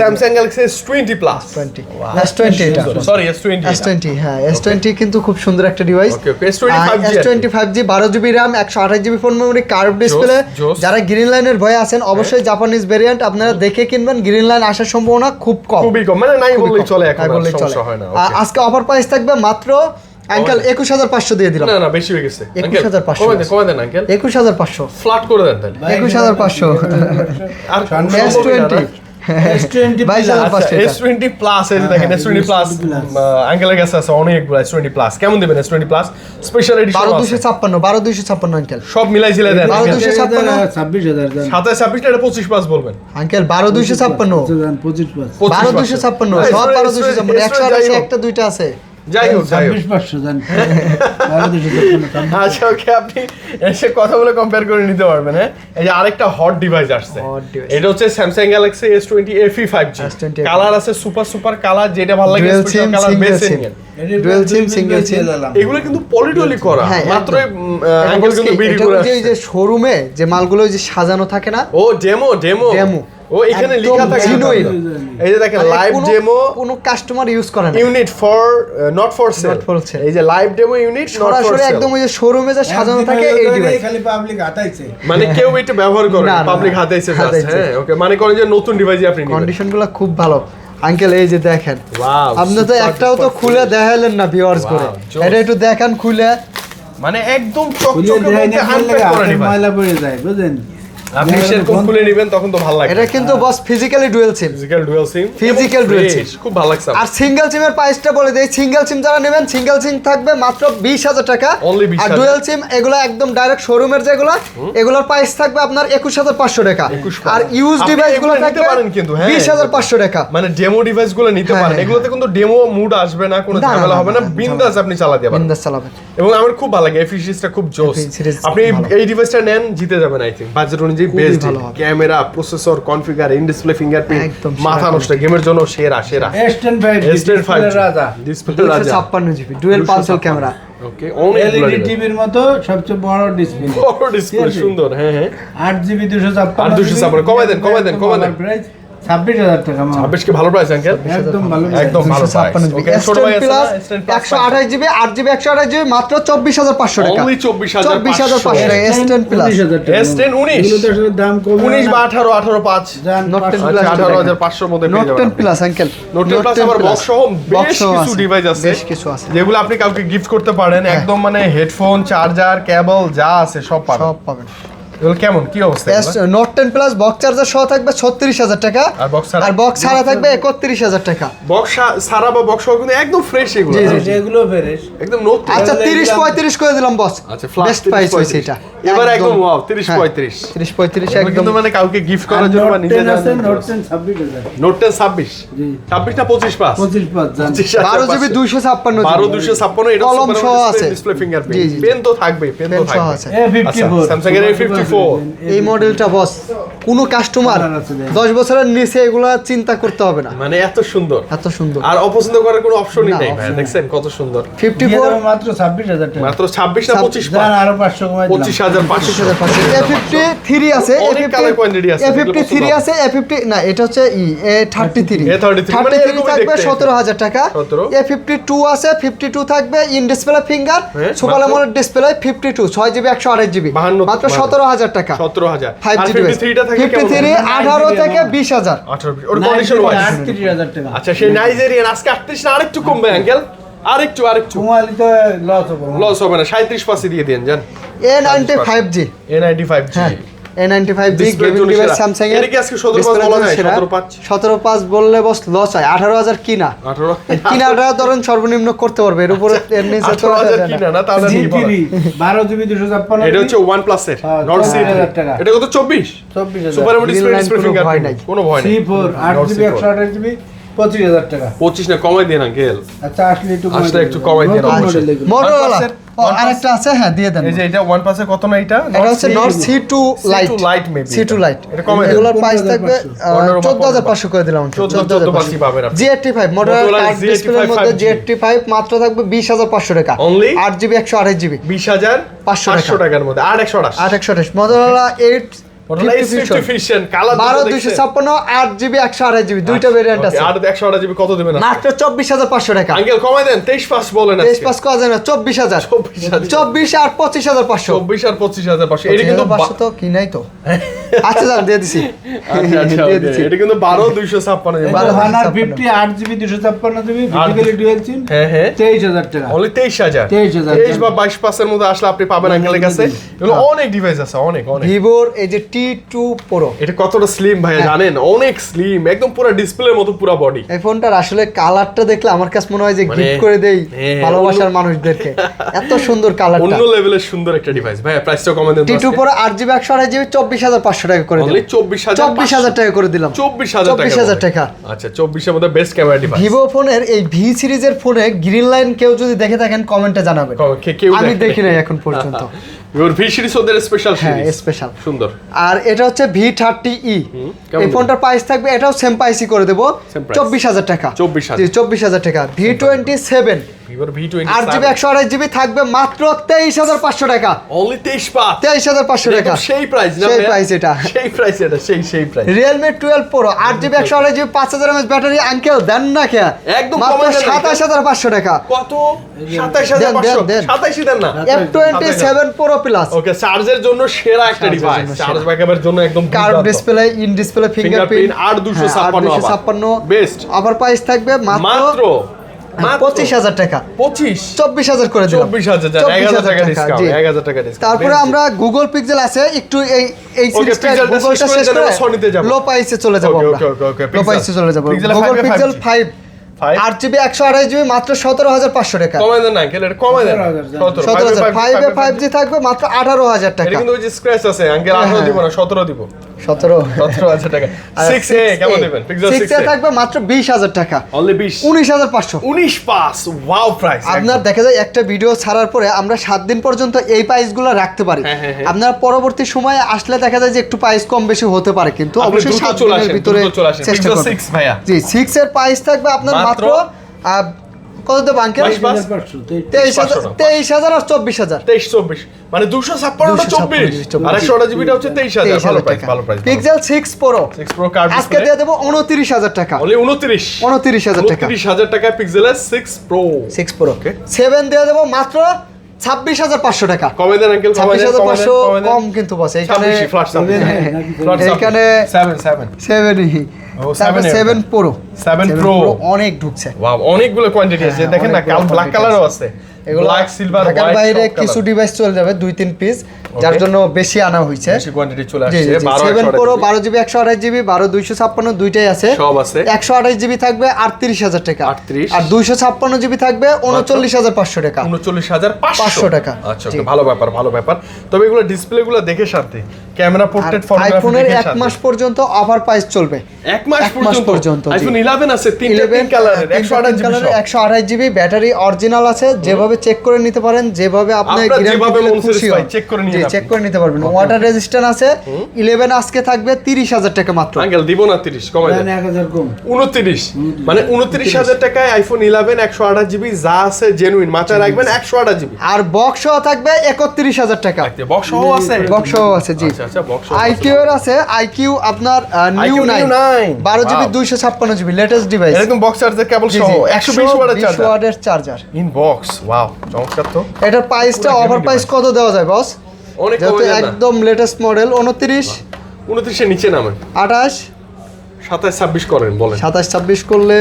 Samsung Galaxy S20 plus twenty S twenty এটা। সরি S20 এস টোয়েন্টি হ্যাঁ এস টোয়েন্টি কিন্তু খুব সুন্দর একটা device Okay, okay, S20 5G S twenty five G বারো জিবি র্যাম একশো আঠাশ GB phone memory curve display যারা গ্রিন লাইনের ভয়ে আছেন অবশ্যই জাপানিজ ভেরিয়েন্ট আপনারা দেখে কিনবেন। গ্রিন লাইন আসার সম্ভাবনা খুব কম। খুবই কম। মানে নাই বললেই চলে এখন চলে। হয় না। আজকে অফার প্রাইস থাকবে মাত্র আঙ্কেল একুশ হাজার পাঁচশো দিয়ে দিলাম। না না বেশি হয়ে গেছে। 21,500 কমে দেন কমে দেন আঙ্কেল একুশ হাজার পাঁচশো। ফ্ল্যাট করে দেন তাহলে। একুশ হাজার পাঁচশো। আর এস টোয়েন্টি S20 বাইশ হাজার পাঁচশো সব মিলাই দেন হাজার পঁচিশ বলবেন। আঙ্কেল বারো দুশো ছাপ্পান্ন। দেন, পঁচিশ পাঁচ। 25 বারো পাঁচশো। দুশো ছাপ্পান্ন সব বারো দুশো ছাপ্পান্ন। একশো একটা দুইটা আছে। যাই হোক যাই। আচ্ছা ওকে আপনি এসে কথা বলে কম্পেয়ার করে নিতে পারবেন হ্যাঁ? এই যে আরেকটা হট ডিভাইস আসছে। এটা হচ্ছে Samsung Galaxy S twenty FE five G colour আছে সুপার সুপার কালার যেটা ভালো লাগে স্পেশাল কালার এগুলো কিন্তু পলিটলি করা। হ্যাঁ, মাত্র একদম। কিন্তু বিক্রি করে এটা যে শোরুমে যে মালগুলো যে সাজানো থাকে না? ও ডেমো ডেমো Demo। ও এখানে লেখা থাকে। এই যে দেখেন লাইভ ডেমো কোনো কাস্টমার ইউজ করে না। Unit for not for sale Not for sale। এই যে লাইভ ডেমো ইউনিট সরাসরি একদম ওই যে শোরুমে যে সাজানো থাকে এই ডিভাইস খালি পাবলিক হাতাইছে। মানে কেউ এটা ব্যবহার করে পাবলিক হাতাইছে। হ্যাঁ ওকে মানে যে নতুন ডিভাইসই আপনি নেবেন। কন্ডিশনগুলো খুব ভালো। আঙ্কেল এই যে দেখেন আপনি তো একটাও তো খুলে দেখাইলেন না ভিউয়ার্স করে। এটা একটু দেখান খুলে। মানে একদম চকচকে ময়লা পড়ে যায় বুঝলেন? আপনি সেরকম খুলে নেবেন তখন তো ভালো লাগবে। এটা কিন্তু boss physically dual SIM physical dual SIM Physical dual SIM। খুব ভালো লাগছে আর সিঙ্গেল সিমের প্রাইসটা বলে দেই। সিঙ্গেল সিম যারা নেবেন সিঙ্গেল সিম থাকবে মাত্র বিশ হাজার টাকা। আর ডুয়েল সিম এগুলো একদম ডাইরেক্ট শোরুমের যেগুলো এগুলোর প্রাইস থাকবে আপনার একুশ হাজার পাঁচশো টাকা। আর ইউজ ডিভাইসগুলো থাকবে পারেন কিন্তু, হ্যাঁ। টাকা। মানে ডেমো ডিভাইসগুলো নিতে হ্যাঁ, পারেন। হ্যাঁ, এগুলোতে কিন্তু ডেমো মুড আসবে না কোনো ঝামেলা হবে না। বিন্দাস আপনি চালাতে পারবেন বিন্দাস চালাবেন। এবং আমার খুব ভালো লাগে এফি সিরিজটা খুব জোস আপনি এই- ডিভাইসটা নেন জিতে যাবেন আই থিঙ্ক বাজেট অনুযায়ী খুবই best camera processor configure in display fingerprint মাথা সেরা নষ্ট গেমের জন্য সেরা সেরা। S ten five S10 5G রাজা। ডিসপ্লে রাজা জিবি ডুয়েল পালসেল ক্যামেরা ওকে অনেক এলইডি টিভির মতো সবচেয়ে বড় ডিসপ্লে বড় ডিসপ্লে সুন্দর হ্যাঁ হ্যাঁ। আট জিবি দুশো ছাপ্পান্ন আর 256 কমাই দেন, কমাই দেন, কমাই দেন। প্রাইস ছাব্বিশ হাজার টাকা ছাব্বিশ কি ভালো প্রাইস আঙ্কেল একদম ভালো একদম ভালো ছাপ্পান্ন জিবি। ওকে ছোট ভাই আছে না S10 Plus একশো আঠাশ জিবি আট জিবি একশো আঠাশ জিবি মাত্র চব্বিশ হাজার পাঁচশো টাকা। Only 24,500 চব্বিশ হাজার পাঁচশো। টাকা। এস টেন প্লাস উনিশ হাজার টাকা S10 উনিশ? এগুলো তো আসলে দাম কম উনিশ বা আঠারো আঠারো পাঁচ। যান Note 10 পাঁচশো। Plus আঠারো হাজার পাঁচশোর মধ্যে note ten plus uncle note ten plus আবার বক্স সহ বেশ কিছু ডিভাইস আছে। বেশ কিছু আছে। হ্যাঁ। যেগুলো আপনি কাউকে গিফট করতে পারেন একদম মানে হেডফোন চার্জার কেবল যা আছে সব পাবেন। সব পাবেন। এগুলো কেমন? কি অবস্থা note ten plus box charger সহ থাকবে ছত্রিশ হাজার টাকা। আর বক্স আর বক্স ছাড়া থাকবে একত্রিশ হাজার টাকা। বক্স ছাড়া বা বক্স সহ কিন্তু একদম ফ্রেশ এগুলো। এগুলো ফ্রেশ একদম নোট আচ্ছা তিরিশ পঁয়ত্রিশ করে দিলাম বস আচ্ছা বেস্ট প্রাইস হয়েছে এটা। এবার একদম। ওয়াও 30 35 30 35 একদম। হ্যাঁ। মানে কাউকে গিফট করার জন্য বা নিজে জানেন নোট 10 26 নোট 10 26 জি। 26 না 25 পাস 25 পাস জান। 12 জিবি 256 12 256 এটা কলম সহ আছে। ডিসপ্লে ফিঙ্গারপ্রিন্ট পেন তো থাকবে পেন তো থাকবে। এ 54 স্যামসাং এর এ 54 এই মডেলটা বস কোনো কাস্টমার। দশ বছরের নিচে এগুলা চিন্তা করতে হবে না। মানে এত সুন্দর। এত সুন্দর। আর অপছন্দ করার কোনো অপশনই নেই ভাই দেখছেন কত সুন্দর। ফিফটি ফোর মাত্র ছাব্বিশ হাজার টাকা। মাত্র ছাব্বিশ না পঁচিশ যান আরও পাঁচশো কমাই দিলাম। পঁচিশ হাজার পাঁচশো। এ ফিফটি থ্রি আছে অনেক colour এ ফিফটি থ্রি আছে এ ফিফটি না এটা হচ্ছে ই এ থার্টি থ্রি A33 মানে থার্টি থ্রি থাকবে দেখতে। সতেরো হাজার টাকা। 17 এ ফিফটি টু আছে ফিফটি টু থাকবে ইন ডিসপ্লে ফিঙ্গার সুপার আমলের ডিসপ্লে ফিফটি টু ছয় জিবি একশো আঠাশ জিবি মাত্র সতেরো হাজার টাকা। সতেরো হাজার। ফাইভ আর জি ফিফটি থ্রিটা 18 থেকে 20000 18 ওর কন্ডিশন ওয়াইজ 38000 টাকা। আচ্ছা সেই নাইজেরিয়ান আরেকটু কমবে আঙ্কেল আরেকটু আরেকটু। লস হবে। লস হবে দিয়ে দেন জান। A95G স্যামসাং এর এটা কি আজকে 17 পাঁচ বলা যায়? 17 পাঁচ? সতেরো পাঁচ বললে বস লস হয়। আঠারো হাজার কিনা। কিনাটা ধরেন সর্বনিম্ন করতে পারবে। এর উপরে এর নিচে তো বারো জিবি দুশো ছাপ্পান্ন এটা হচ্ছে ওয়ান প্লাসের হ্যাঁ, নট সি 24,000 টাকা। এটা কত? চব্বিশ? চব্বিশ সুপার ডিসপ্লে ডিসপ্লে ফিঙ্গার ভয় নাই। কোনো ভয় থ্রি নেই ফোর আট Not জিবি একশো আঠাশ জিবি। পঁচিশ হাজার টাকা। পঁচিশ না কমাই দেন আঙ্কেল আচ্ছা আসলে একটু কমাই আসলে একটু কমাই দিন নতুন অবশ্যই। model এগুলো। মোটরোলা OnePlus-এর- ও আরেকটা আছে হ্যাঁ দিয়ে দেন। এই যে এটা ওয়ান প্লাসের কত না এটা? এটা হচ্ছে not C two lite C2 Lite C two lite এটা। কমে এগুলোর প্রাইস থাকবে পনেরো বা চোদ্দ হাজার পাঁচশো করে দিলাম 14 14 পাবেন আপনি। G eighty five Motorola Motorola card Z85 ডিসপ্লের মধ্যে 5G জি মাত্র থাকবে বিশ হাজার পাঁচশো টাকা। Only? আট জিবি একশো আঠাশ জিবি বিশ হাজার 500 পাঁচশো টাকার মধ্যে। আর একশো আঠাশ। আট একশো আঠাশ। Motorola eight Motorola S50 Fusion, colour বারো দুটো দুইশো দেখছেন? ছাপ্পান্ন আট জিবি একশো আঠাশ জিবি দুইটা ভেরিয়েন্ট Okay, আছে আর একশো আঠাশ জিবি কত দেবেন মাত্র চব্বিশ হাজার পাঁচশো টাকা। কমাই দেন তেইশ পাঁচ বলেন তেইশ পাঁচ করা যায় না চব্বিশ হাজার। চব্বিশ আর পঁচিশ হাজার পাঁচশো। চব্বিশ আর পঁচিশ হাজার পাঁচশো পাঁচশো তো কিনাই তো। আচ্ছা যান দিয়ে দিছি। আচ্ছা, আচ্ছা, দিয়ে দিছি। এটা কিন্তু বারো দুইশো ছাপ্পান্ন বারো ছাপ্পান্ন। 50 আট জিবি দুশো ছাপ্পান্ন জিবি ফিজিক্যালি ডুয়েল সিম হ্যাঁ হ্যাঁ। তেইশ হাজার টাকা। অনলি তেইশ হাজার। 23,000 তেইশ বা বাইশ পাঁচের মধ্যে আসলে আপনি পাবেন আঙ্কেলের কাছে। এগুলো অনেক ডিভাইস আছে অনেক অনেক। ভিভোর এই যে টি টু প্রো এটা কতটা স্লিম ভাই হ্যাঁ। জানেন? অনেক স্লিম একদম পুরো ডিসপ্লের মতো পুরো বডি এই ফোনটার আসলে কালারটা দেখলে আমার কাছে মনে হয় যে মানে, গিফট করে দেই হ্যাঁ, ভালোবাসার মানুষদেরকে। এত সুন্দর কালারটা অন্য লেভেলের সুন্দর একটা ডিভাইস ভাই প্রাইসটা কমে দেন টি টু প্রো আট জিবি একশো আঠাশ জিবি চব্বিশ হাজার পাঁচশো টাকা করে দিলাম। চব্বিশ চব্বিশ হাজার টাকা করে দিলাম। চব্বিশ হাজার চব্বিশ হাজার টাকা। আচ্ছা চব্বিশের মধ্যে বেস্ট ক্যামেরা ডিভাইস ভিভো ফোনের এই ভি সিরিজের ফোনে গ্রিন লাইন কেউ যদি দেখে থাকেন কমেন্টে জানাবেন। আমি দেখি নাই। এখন পর্যন্ত। ভি সিরিজ ওদের স্পেশাল হ্যাঁ স্পেশাল সুন্দর। আর এটা হচ্ছে ভি থার্টি ই এই ফোনটার প্রাইস থাকবে এটাও সেম প্রাইসই করে দেবো। চব্বিশ হাজার টাকা। 24,000 জি চব্বিশ হাজার টাকা। ভি টোয়েন্টি সেভেন ভিভোর ভি টোয়েন্টি আট জিবি একশো আঠাশ জিবি থাকবে মাত্র তেইশ হাজার পাঁচশো টাকা। অনলি তেইশ পাঁচ। তেইশ হাজার পাঁচশো টাকা। সেই প্রাইস সেই প্রাইস এটা। সেই প্রাইস এটা সেই সেই প্রাইস রিয়েলমি টুয়েলভ প্রো আট জিবি একশো আঠাশ জিবি পাঁচ হাজার এমএস ব্যাটারি আঙ্কেল দেন না খেয়া একদম মাত্র কমে দেন না, সাতাশ হাজার পাঁচশো টাকা। কত? সাতাইশ হাজার দেন, দেন, দেন। সাতাইশই দেন না। F twenty seven pro plus okay চার্জের জন্য সেরা একটা ডিভাইস চার্জ ব্যাকআপের জন্য একদম curve display in display fingerprint আর 256 ছাপ্পান্ন আবার। আবার প্রাইস থাকবে মাত্র? পঁচিশ হাজার টাকা। পঁচিশ? চব্বিশ হাজার করে দিলাম। চব্বিশ হাজার এক হাজার টাকা ডিসকাউন্ট জি। এক হাজার টাকা ডিসকাউন্ট তারপরে আমরা গুগল পিক্সেল আছে একটু এই এই Okay, সিরিজটা Pixel টা গুগলটা শেষ করে শেষ করে তাহলে Sony তে যাব। লো প্রাইসে চলে যাব Okay, আমরা। okay, okay, okay, লো প্রাইসে চলে যাব। Google Pixel 5G 5 Five? আট জিবি একশো আঠাশ জিবি মাত্র সতেরো হাজার পাঁচশো টাকা। কমাই দেন না এটা কমাই দেন। সতেরো সতেরো হাজার। five, ফাইভ ফাইভ জি থাকবে মাত্র আঠারো হাজার টাকা। কিন্তু ওই যে স্ক্র্যাচ আছে আঙ্কেল আঠারো হ্যাঁ। দিব না সতেরো দিব। সতেরো। সতেরো হাজার টাকা। সিক্স এ কেমন দেবেন সিক্স সিক্স এ থাকবে মাত্র বিশ হাজার টাকা। অনলি বিশ। উনিশ হাজার পাঁচশো। উনিশ পাস ওয়াও প্রাইস আপনার দেখা যায় একটা ভিডিও ছাড়ার পরে আমরা সাত দিন পর্যন্ত এই প্রাইসগুলো রাখতে পারি। হ্যাঁ, হ্যাঁ, হ্যাঁ। আপনার পরবর্তী সময়ে আসলে দেখা যায় যে একটু প্রাইস কম বেশি হতে পারে কিন্তু অবশ্যই সাত দিনের ভিতরে। চেষ্টা করবেন। জি সিক্স এর প্রাইস থাকবে আপনার মাত্র? মাত্র কত দেবো আঙ্কেল তেইশ হাজার তেইশ হাজার আর চব্বিশ হাজার। তেইশ চব্বিশ। মানে দুশো ছাপ্পান্নটা চব্বিশ। জিবিটা হচ্ছে তেইশ হাজার। ভালো প্রাইস ভালো price Pixel six pro six pro card আজকে দিয়ে দেবো উনত্রিশ হাজার টাকা। অনলি উনত্রিশ। উনত্রিশ হাজার টাকা। উনত্রিশ হাজার টাকা পিক্সেলের six pro six pro Okay. Seven দিয়ে দেবো মাত্র ছাব্বিশ হাজার পাঁচশো টাকা। কমে দেন আঙ্কেল ছাব্বিশ হাজার পাঁচশো কমে কিন্তু বসে এখানে সেভেন সেভেন সেভেন ও, তারপর 7 প্রো 7 Pro। অনেক ঢুকছে। ওয়াও অনেকগুলো কোয়ান্টিটি আছে। হ্যাঁ, দেখেন না কাল ব্ল্যাক কালারও আছে। এগুলো ব্ল্যাক সিলভার ঢাকার বাইরে কিছু ডিভাইস চলে যাবে দুই তিন পিস যার জন্য বেশি আনা হয়েছে। বেশি কোয়ান্টিটি চলে আসছে 12 সেভেন 128 প্রো বারো জিবি দুইটাই আছে। সব আছে। থাকবে টাকা। 38 আর দুইশো ছাপ্পান্ন জিবি থাকবে উনচল্লিশ হাজার পাঁচশো টাকা। উনচল্লিশ হাজার 500 টাকা। আচ্ছা ভালো ব্যাপার ভালো ব্যাপার। তবে এগুলো ডিসপ্লে গুলো দেখে শান্তি। ক্যামেরা পোর্ট্রেট ফটোগ্রাফি আইফোনের এক মাস পর্যন্ত অফার প্রাইস চলবে। এক মাস পর্যন্ত। পর্যন্ত, আইফোন 11 আছে তিনটা তিন কালারের 128 জিবি একশো আঠাশ জিবি ব্যাটারি অরিজিনাল আছে যেভাবে চেক করে নিতে পারেন যেভাবে আপনি যেভাবে দিলে খুশি satisfy, হন। check করে নিয়ে চেক করে নিতে পারবেন। ওয়াটার রেজিস্ট্যান্ট আছে ইলেভেন আজকে থাকবে তিরিশ হাজার টাকা মাত্র। আঙ্কেল দিব না 30 কমাই দেন। এক হাজার কম। 29 মানে 29 টাকায় আইফোন 11 128 জিবি যা আছে জেনুইন মাথায় রাখবেন 128 জিবি আর বক্স থাকবে একত্রিশ হাজার টাকা। বক্স আছে? বক্স আছে জি। আচ্ছা আচ্ছা বক্স আইকিউ এর আছে আইকিউ আপনার নিউ 9 বারো জিবি. দুইশো ছাপ্পান্ন জিবি লেটেস্ট ডিভাইস এরকম বক্স চার্জার কেবল সহ 120 ওয়াটের চার্জার ওয়াটের চার্জার ইন বক্স ওয়াও চমৎকার তো। এটার প্রাইসটা অফার প্রাইস কত দেওয়া যায় বস অনেক একদম লেটেস্ট মডেল উনত্রিশ। 29 এর নিচে নামে। আঠাশ। 27 26 করেন বলেন। সাতাশ ছাব্বিশ করলে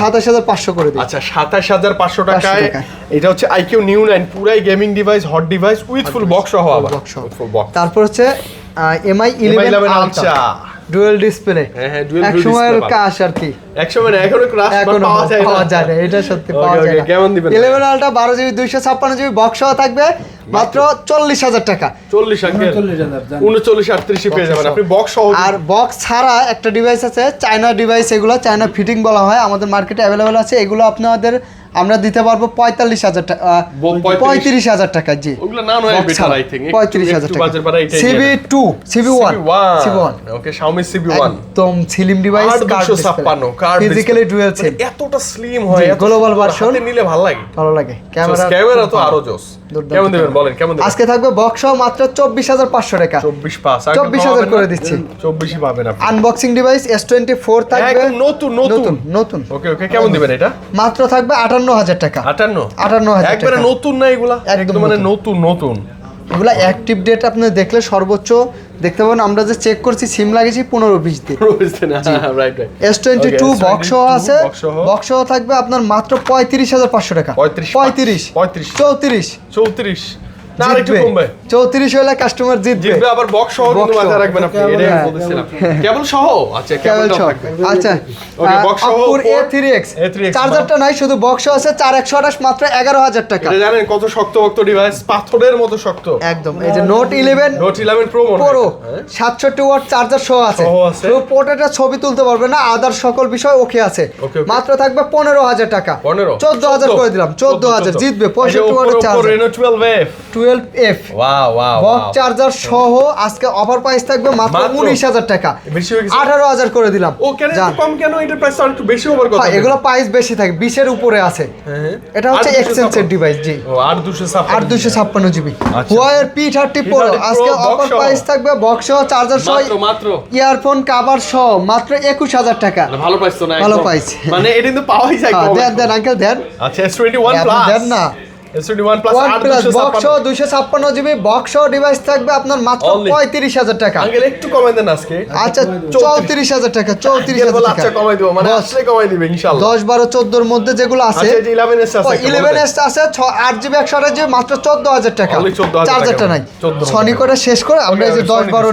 সাতাশ হাজার পাঁচশো করে দিই। আচ্ছা সাতাশ হাজার পাঁচশো টাকায়। এটা হচ্ছে আইকিউ নিউ নাইন পুরাই gaming device hot device with full box সহ আবার। তারপর হচ্ছে Mi eleven ultra dual display হ্যাঁ, হ্যাঁ, কাশ আর কি। একশো মানে এখনও ক্রাশ পাওয়া যায় পাওয়া যায় না এটা সত্যি পাওয়া যায় না। কেমন দিবেন? ইলেভেন আলটা বারো জিবি দুইশো ছাপ্পান্ন জিবি বক্স সহ থাকবে মাত্র চল্লিশ হাজার টাকা। আঙ্কেল পেয়ে যাবেন। আপনি বক্স সহ আর বক্স ছাড়া একটা ডিভাইস আছে চায়না ডিভাইস এগুলো চায়না ফিটিং বলা হয়। আমাদের মার্কেটে অ্যাভেলেবেল আছে। এগুলো আপনাদের আমরা দিতে পারব পঁয়তাল্লিশ হাজার টাকা পঁয়ত্রিশ? হাজার টাকা জি। পঁয়ত্রিশ হাজার টাকা। Civi two Civi one Civi one okay Xiaomi Civi one একদম স্লিম ডিভাইস দুশো ছাপ্পান্ন ফিজিক্যালি ডুয়েল সিম এতটা স্লিম হয় গ্লোবাল ভার্সন নিলে ভালো লাগে। ভালো লাগে। ক্যামেরা ক্যামেরা তো আরও জোস। কেমন দেবেন? বলেন কেমন আজকে থাকবে বক্স মাত্র চব্বিশ হাজার পাঁচশো টাকা। চব্বিশ পাস চব্বিশ হাজার করে দিচ্ছি। চব্বিশই পাবেন unboxing device S twenty four থাকবে। নতুন নতুন। নতুন নতুন। ওকে ওকে কেমন দিবেন এটা? মাত্র থাকবে আটান্ন হাজার টাকা। আটান্ন? আটান্ন হাজার একবারে নতুন না এগুলা? একদম মানে নতুন। নতুন এগুলা অ্যাক্টিভ ডেট আপনি দেখলে সর্বোচ্চ দেখতে পাবেন আমরা যে চেক করছি সিম লাগিয়েছি পনেরো পিস দিয়ে এস টোয়েন্টি টু বক্স আছে বক্স থাকবে আপনার মাত্র পঁয়ত্রিশ হাজার পাঁচশো টাকা। পঁয়ত্রিশ পঁয়ত্রিশ পঁয়ত্রিশ। চৌত্রিশ। চৌত্রিশ। না একটু কমবে। চৌত্রিশ হলে কাস্টমার জিতবে। জিতবে আবার বক্স সহ কিন্তু মাথায় রাখবেন আপনি এটাই আমি। কেবল সহ? আচ্ছা কেবল কেবল সহ। আচ্ছা Okay, box সহ অপুর এ four- থ্রি এক্স A3X চার্জারটা নাই শুধু বক্স আছে চার একশো আঠাশ মাত্র এগারো হাজার টাকা। এটা জানেন কত শক্ত ভক্ত ডিভাইস পাথরের মতো শক্ত। একদম এই যে note eleven note eleven pro pro? সাতষট্টি ওয়াট চার্জার সহ আছে। শুধু ছবি তুলতে পারবে না আদার সকল বিষয় ওকে আছে. মাত্র থাকবে পনেরো হাজার টাকা। পনেরো। চোদ্দ হাজার করে দিলাম চোদ্দ হাজার জিতবে পঁয়ষট্টি charger Reno twelve F box charger সহ আজকে অফার প্রাইস থাকবে মাত্র? উনিশ হাজার টাকা। হয়ে? আঠারো হাজার করে দিলাম। ও কেন কম কেন? এটার প্রাইস একটু বেশি হবার কথা হ্যাঁ, এগুলো প্রাইস বেশি থাকে বিশের উপরে আছে। হ্যাঁ। এটা হচ্ছে এক্সচেঞ্জের ডিভাইস জি। আর দুশো ছাপ্পান্ন। আর দুশো ছাপ্পান্ন GB. Huawei P thirty pro আজকে অফার প্রাইস থাকবে বক্স সহ চার্জার সহ মাত্র ইয়ারফোন কাভার সহ মাত্র একুশ হাজার টাকা। ভালো প্রাইস তো না ভালো price। মানে এটা কিন্তু পাওয়াই যায় হ্যাঁ, দেন দেন আঙ্কেল দেন। আচ্ছা এস টোয়েন্টি ওয়ান প্লাস দেন না। S21 প্লাস ওয়ান আর plus box 256 GB box device থাকবে আপনার মাত্র Only। পঁয়ত্রিশ হাজার টাকা। আঙ্কেল একটু কমাই দেন আজকে। আচ্ছা টাকা টাকা। আচ্ছা কমাই দিব মানে আসলে কমাই দিবে ইনশাআল্লাহ মধ্যে যেগুলো আছে আচ্ছা 11 এস আছে ইলেভেন এস আছে ছ- জিবি একশো আট জিবি মাত্র চোদ্দ হাজার টাকা। Only 14,000 টাকা। নাই। সনি করে শেষ করে আমরা এই যে।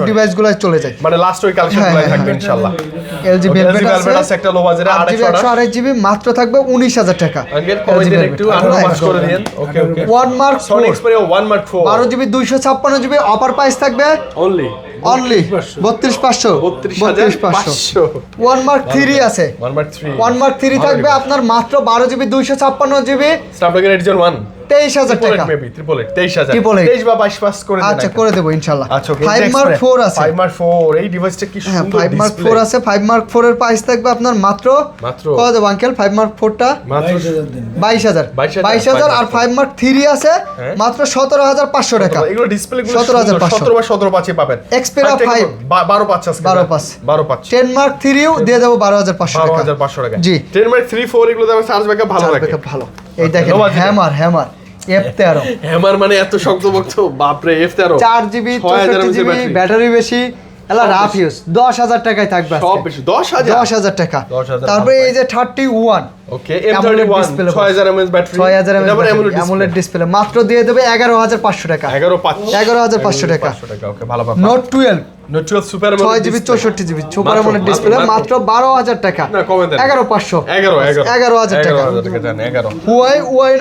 ডিভাইসগুলো চলে যাই। মানে লাস্ট ওই হ্যাঁ, হ্যাঁ, থাকবে হ্যাঁ। ইনশাআল্লাহ এলজি ভেলভেট আছে আছে একটা low budget এর জিবি 828 আড়াই জিবি মাত্র থাকবে উনিশ হাজার টাকা। আঙ্কেল কমাই দেন একটু আরও পাস করে দেন okay okay one mark Sony Xperia 1 mark 4 বারো জিবি দুইশো ছাপ্পান্ন জিবি অফার প্রাইস থাকবে অনলি অনলি বত্রিশ পাঁচশো। 32500 ওয়ান মার্ক থ্রি আছে। 1 মার্ক 3 ওয়ান মার্ক থ্রি থাকবে আপনার মাত্র বারো জিবি দুইশো ছাপ্পান্ন জিবি। স্ন্যাপড্রাগন 801 তেইশ হাজার টাকা। মেবি ট্রিপল এইট তেইশ হাজার। Triple eight। তেইশ বা বাইশ পাস করে আচ্ছা করে দেবো ইনশাল্লাহ। আচ্ছা ফাইভ মার্ক ফোর আছে। ফাইভ মার্ক ফোর এই ডিভাইসটা কি হ্যাঁ ফাইভ মার্ক ফোর আছে। ফাইভ মার্ক ফোর এর প্রাইস থাকবে আপনার মাত্র মাত্র। কত দেবো আঙ্কেল ফাইভ মার্ক ফোরটা মাত্র বাইশ হাজার বাইশ হাজার। 22,000, বাইশ হাজার আর ফাইভ মার্ক থ্রি আছে। হ্যাঁ। মাত্র সতেরো হাজার পাঁচশো টাকা। এগুলো ডিসপ্লে গুলো 17,500 সতেরো বা সতেরো পাঁচে পাবেন। 5 বা- বারো পাঁচ 12 পাঁচ। বারো পাঁচ। টেন মার্ক থ্রিও দিয়ে দেবো বারো হাজার পাঁচশো বারো টাকা। হাজার পাঁচশো টাকা। জি। টেন মার্ক থ্রি ফোর এগুলো আমার চার্জ ব্যাকআপ ভালো ভালো। এই দেখেন budget এ। হ্যামার হ্যামার এফ তেরো। হ্যামার মানে এত শক্ত বক্ত বাপরে এফ তেরো। চার জিবি চৌষট্টি জিবি ব্যাটারি বেশি। এলা রাফ ইউজ দশ হাজার টাকায় থাকবে দশ হাজার? দশ হাজার টাকা। তারপরে এই যে thirty one okay M thirty one ছয় হাজার এমএস ব্যাটারি ছয় হাজার অ্যামোলেড ডিসপ্লে মাত্র দিয়ে দেবে এগারো হাজার পাঁচশো টাকা। এগারো 11,500 টাকা। ওকে ভালো পাবা note twelve note twelve super ছয় জিবি চৌষট্টি সুপার মাত্র, ডিসপ্লে মাত্র, মাত্র। বারো হাজার টাকা। না, কমে দেন। এগারো পাঁচশো। এগারো এগারো। এগারো হাজার টাকা। এগারো হাজার টাকা জান এগারো। Y Y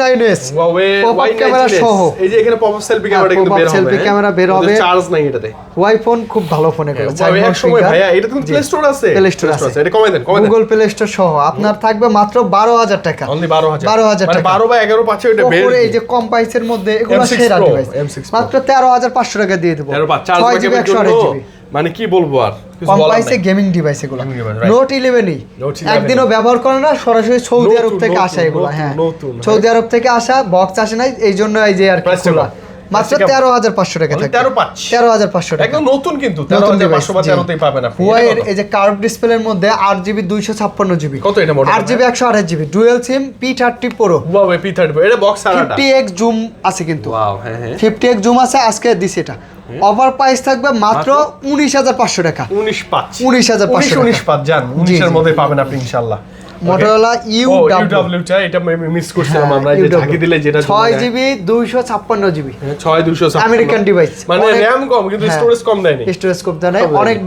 Huawei Pop-up Y19s camera সহ। এই যে এখানে পপ সেলফি ক্যামেরা কিন্তু বের হবে selfie? ক্যামেরা বের হবে। চার্জ নাই এটাতে। ওয়াই ফোন খুব ভালো ফোনে করে। Huawei এক সময় ভাইয়া এটা তো প্লে স্টোর আছে। প্লে স্টোর আছে। এটা কমে দেন কমে দেন। গুগল প্লে স্টোর সহ। আপনার থাকবে মাত্র বারো হাজার টাকা। বারো হাজার। 12,000 মানে টাকা। বারো বা এগারো ওপরে এই যে কম প্রাইসের মধ্যে এগুলো সেরা ডিভাইস মাত্র তেরো হাজার পাঁচশো টাকা দিয়ে দেবো। ছয় জিবি একশো আড়াই জিবি মানে কি বলব আর? কিছু কম প্রাইসে গেমিং ডিভাইস এগুলো. নোট ইলেভেনই একদিনও ব্যবহার করে না সরাসরি সৌদি আরব থেকে আসা এগুলো হ্যাঁ। সৌদি আরব থেকে আসা বক্স আসে নাই এই জন্য এই যে আর মাত্র তেরো হাজার পাঁচশো টাকা থাকে। 13 পাচ্ছি। তেরো হাজার পাঁচশো টাকা। একদম নতুন কিন্তু তেরো নতুন হাজার পাঁচশো পাবেন আপনি হুয়াই এই যে কার্ভ ডিসপ্লের মধ্যে আট জিবি দুইশো ছাপ্পান্ন জিবি কত এটা আট জিবি একশো আঠাশ GB dual SIM P thirty pro Huawei P30 এটা বক্স ফিফটি এক্স জুম আছে কিন্তু। ফিফটি এক্স জুম আছে আজকে দিছি এটা। অফার প্রাইস থাকবে মাত্র উনিশ হাজার পাঁচশো টাকা। উনিশ পাঁচ। 19,500 উনিশ টাকা। উনিশ পাঁচ জি, উনিশের মধ্যে পাবেন আপনি ইনশাল্লাহ। Motorola U O W UW টা এটা মিস করছিলাম আমরা এই যে ঝাঁকি দিলে যেটা হ্যাঁ, ছয় জিবি দুইশো ছাপ্পান্ন জিবি হ্যাঁ, ছয় দুশো আমেরিকান ডিভাইস মানে র্যাম কম কিন্তু স্টোরেজ কম স্টোরেজ কম দেয় নাই। কম দেয়নি। অনেক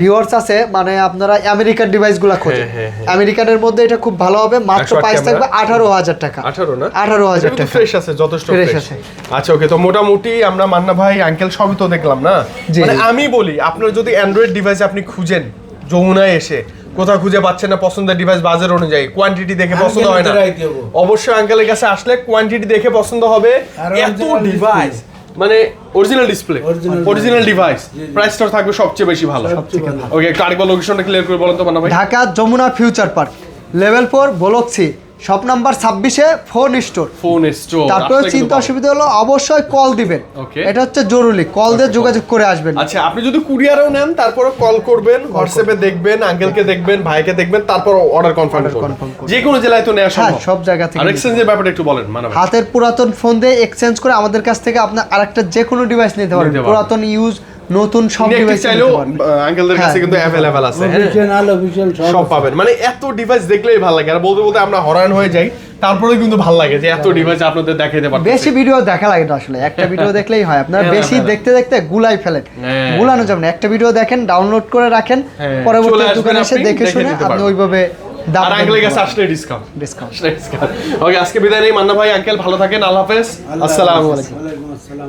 ভিউয়ার্স আছে মানে আপনারা আমেরিকান ডিভাইসগুলা খোঁজে হ্যাঁ, হ্যাঁ, হ্যাঁ। আমেরিকানের মধ্যে এটা খুব ভালো হবে মাত্র 108 প্রাইস থাকবে ক্যামেরা। আঠারো হাজার টাকা। আঠারো না? আঠারো হাজার এটা কিন্তু টাকা। ফ্রেশ আছে যথেষ্ট ফ্রেশ আছে। আচ্ছা ওকে তো মোটামুটি আমরা মান্না ভাই আঙ্কেল সবই তো দেখলাম না। মানে আমি বলি আপনার যদি অ্যান্ড্রয়েড ডিভাইস আপনি খুঁজেন যমুনায় এসে কোথাও খুঁজে পাচ্ছে না পছন্দের ডিভাইস বাজার অনুযায়ী। কোয়ান্টিটি দেখে পছন্দ হয় না। অবশ্যই আঙ্কেলের কাছে আসলে কোয়ান্টিটি দেখে পছন্দ হবে। এত ডিভাইস মানে অরিজিনাল ডিসপ্লে অরিজিনাল ডিভাইস। প্রাইসটা থাকবে সবচেয়ে বেশি ভালো। সবচেয়ে ভালো। ওকে কারিগর লোকেশনটা ক্লিয়ার করে বলেন তো মানে ভাই। Dhaka Jamuna future park level four বলক্সি shop number ছাব্বিশে ফোন স্টোর। ফোন স্টোর তারপরে চিন্তা অসুবিধা হলো অবশ্যই কল দিবেন। এটা হচ্ছে জরুরি কল দিয়ে যোগাযোগ করে আসবেন। আচ্ছা আপনি যদি কুরিয়ারও নেন তারপরে কল করবেন হোয়াটসঅ্যাপে দেখবেন আঙ্কেলকে দেখবেন ভাইকে দেখবেন তারপর অর্ডার কনফার্ম করবেন। যে কোনো জেলায় তো নেওয়া হ্যাঁ সম্ভব। সব জায়গা থেকে আর এক্সচেঞ্জের ব্যাপারটা একটু বলেন মানে হাতের পুরাতন ফোন দিয়ে এক্সচেঞ্জ করে আমাদের কাছ থেকে আপনার আরেকটা যে কোনো ডিভাইস নিতে পারবেন। পুরাতন ইউজ নতুন সব ডিভাইস চাইলেও আঙ্কেলদের কাছে হ্যাঁ, কিন্তু নিতে অ্যাভেলেবেল আছে হ্যাঁ? অফিসিয়াল আল অফিসিয়াল সব পাবেন। মানে এত ডিভাইস দেখলেই ভালো লাগে। আর বলতে বলতে আমরা হরান হয়ে যাই তারপরে কিন্তু ভালো লাগে যে এত ডিভাইস আপনাদের দেখাইতে পারতেছি। বেশি ভিডিও দেখা লাগে না আসলে। একটা ভিডিও দেখলেই হয়। আপনারা হ্যাঁ, বেশি হ্যাঁ। দেখতে দেখতে গুলাই ফেলেন। হ্যাঁ। গুলানো যাবে না। একটা ভিডিও দেখেন ডাউনলোড করে রাখেন হ্যাঁ, পরবর্তী দোকানে এসে দেখে শুনে আপনি ওইভাবে আর আঙ্কেলের কাছে আসলে ডিসকাউন্ট ডিসকাউন্ট ওকে আজকে বিদায় নেই মান্না ভাই আঙ্কেল ভালো থাকেন আল্লাহ হাফেজ। আসসালামু আলাইকুম। আসসালাম।